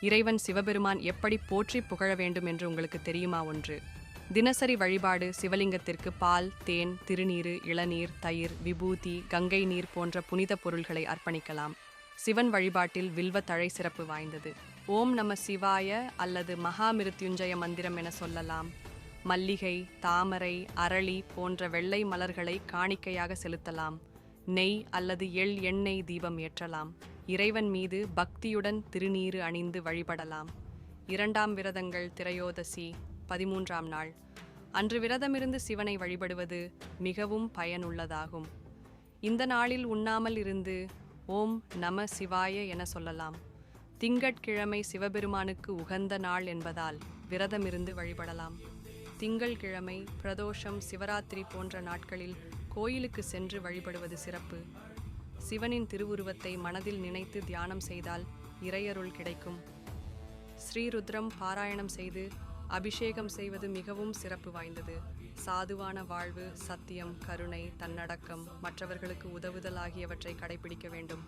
இறைவன் சிவபெருமான் எப்படி போற்றி புகழ வேண்டும் என்று உங்களுக்கு தெரியுமா ஒன்று? தினசரி வழிபாடு சிவலிங்கத்திற்கு பால் தேன் திருநீரு இளநீர் தயிர் விபூதி கங்கை நீர் போன்ற புனித பொருள்களை அர்ப்பணிக்கலாம். சிவன் வழிபாட்டில் வில்வ தழை சிறப்பு வாய்ந்தது. ஓம் நம சிவாய அல்லது மகாமிருத்யுஞ்சய மந்திரம் என சொல்லலாம். மல்லிகை தாமரை அரளி போன்ற வெள்ளை மலர்களை காணிக்கையாக செலுத்தலாம். நெய் அல்லது எள் எண்ணெய் தீபம் ஏற்றலாம். இறைவன் மீது பக்தியுடன் திருநீறு அணிந்து வழிபடலாம். இரண்டாம் விரதங்கள் திரையோதசி பதிமூன்றாம் நாள். அன்று விரதமிருந்து சிவனை வழிபடுவது மிகவும் பயனுள்ளதாகும். இந்த நாளில் உண்ணாமல் இருந்து ஓம் நம சிவாய என சொல்லலாம். திங்கட்கிழமை சிவபெருமானுக்கு உகந்த நாள் என்பதால் விரதமிருந்து வழிபடலாம். திங்கள்கிழமை பிரதோஷம் சிவராத்திரி போன்ற நாட்களில் கோயிலுக்கு சென்று வழிபடுவது சிறப்பு. சிவனின் திருவுருவத்தை மனதில் நினைத்து தியானம் செய்தால் இறையருள் கிடைக்கும். ஸ்ரீருத்ரம் பாராயணம் செய்து அபிஷேகம் செய்வது மிகவும் சிறப்பு வாய்ந்தது. சாதுவான வாழ்வு சத்தியம் கருணை தன்னடக்கம் மற்றவர்களுக்கு உதவுதல் ஆகியவற்றை கடைபிடிக்க வேண்டும்.